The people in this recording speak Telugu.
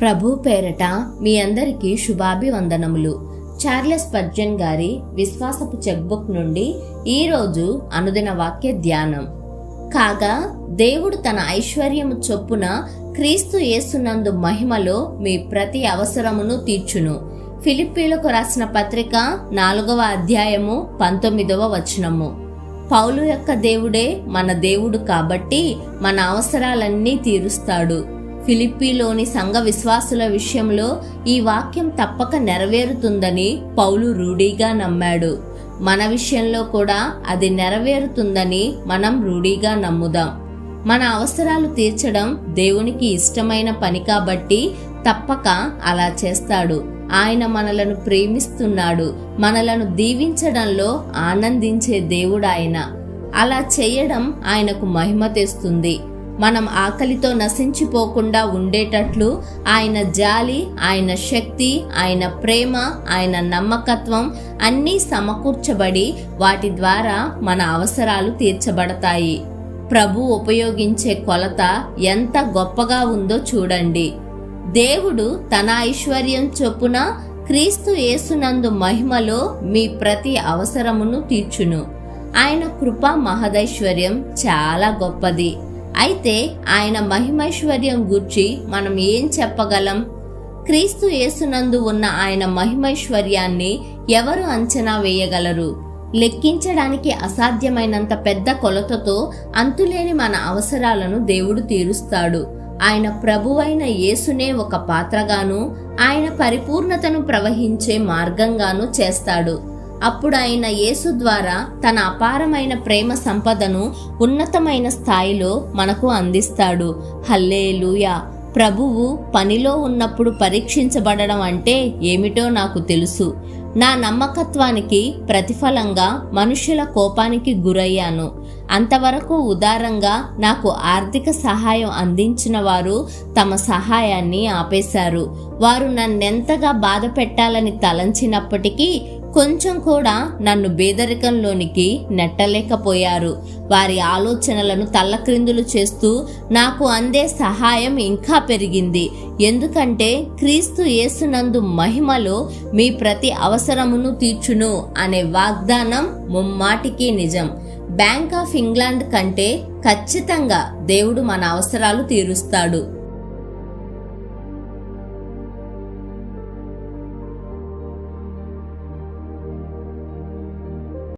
ప్రభు పేరట మీ అందరికీ శుభాభివందనములు. చార్లెస్ పర్జన్ గారి విశ్వాసపు చెక్బుక్ నుండి ఈరోజు అనుదిన వాక్య ధ్యానం. కాగా దేవుడు తన ఐశ్వర్యము చొప్పున క్రీస్తు యేసునందు మహిమలో మీ ప్రతి అవసరమును తీర్చును. ఫిలిప్పీలకు రాసిన పత్రిక నాలుగవ అధ్యాయము పంతొమ్మిదవ వచనము. పౌలు యొక్క దేవుడే మన దేవుడు కాబట్టి మన అవసరాలన్నీ తీరుస్తాడు. ఫిలిప్పీలోని సంఘ విశ్వాసుల విషయంలో ఈ వాక్యం తప్పక నెరవేరుతుందని పౌలు రూఢీగా నమ్మాడు. మన విషయంలో కూడా అది నెరవేరుతుందని మనం రూఢీగా నమ్ముదాం. మన అవసరాలు తీర్చడం దేవునికి ఇష్టమైన పని కాబట్టి తప్పక అలా చేస్తాడు. ఆయన మనలను ప్రేమిస్తున్నాడు. మనలను దీవించడంలో ఆనందించే దేవుడాయన అలా చేయడం ఆయనకు మహిమ తెస్తుంది. మనం ఆకలితో నశించిపోకుండా ఉండేటట్లు ఆయన జాలి ఆయన శక్తి ఆయన ప్రేమ ఆయన నమ్మకత్వం అన్నీ సమకూర్చబడి వాటి ద్వారా మన అవసరాలు తీర్చబడతాయి. ప్రభు ఉపయోగించే కొలత ఎంత గొప్పగా ఉందో చూడండి. దేవుడు తన ఐశ్వర్యం చొప్పున క్రీస్తు యేసునందు మహిమలో మీ ప్రతి అవసరమును తీర్చును. ఆయన కృప మహదైశ్వర్యం చాలా గొప్పది. అయితే ఆయన మహిమైశ్వర్యం గూర్చి మనం ఏం చెప్పగలం? క్రీస్తు యేసునందు ఉన్న ఆయన మహిమైశ్వర్యాన్ని ఎవరు అంచనా వేయగలరు? లెక్కించడానికి అసాధ్యమైనంత పెద్ద కొలతతో అంతులేని మన అవసరాలను దేవుడు తీరుస్తాడు. ఆయన ప్రభువైన యేసునే ఒక పాత్రగాను ఆయన పరిపూర్ణతను ప్రవహించే మార్గంగాను చేస్తాడు. అప్పుడు ఆయన యేసు ద్వారా తన అపారమైన ప్రేమ సంపదను ఉన్నతమైన స్థాయిలో మనకు అందిస్తాడు. హల్లేలుయా! ప్రభువు పనిలో ఉన్నప్పుడు పరీక్షించబడడం అంటే ఏమిటో నాకు తెలుసు. నా నమ్మకత్వానికి ప్రతిఫలంగా మనుషుల కోపానికి గురయ్యాను. అంతవరకు ఉదారంగా నాకు ఆర్థిక సహాయం అందించిన వారు తమ సహాయాన్ని ఆపేశారు. వారు నన్నెంతగా బాధ పెట్టాలని తలంచినప్పటికీ కొంచెం కూడా నన్ను బేదరికంలోనికి నెట్టలేకపోయారు. వారి ఆలోచనలను తల్లక్రిందులు చేస్తూ నాకు అందే సహాయం ఇంకా పెరిగింది. ఎందుకంటే క్రీస్తు యేసునందు మహిమలో మీ ప్రతి అవసరమును తీర్చును అనే వాగ్దానం ముమ్మాటికి నిజం. బ్యాంక్ ఆఫ్ ఇంగ్లాండ్ కంటే ఖచ్చితంగా దేవుడు మన అవసరాలు తీరుస్తాడు.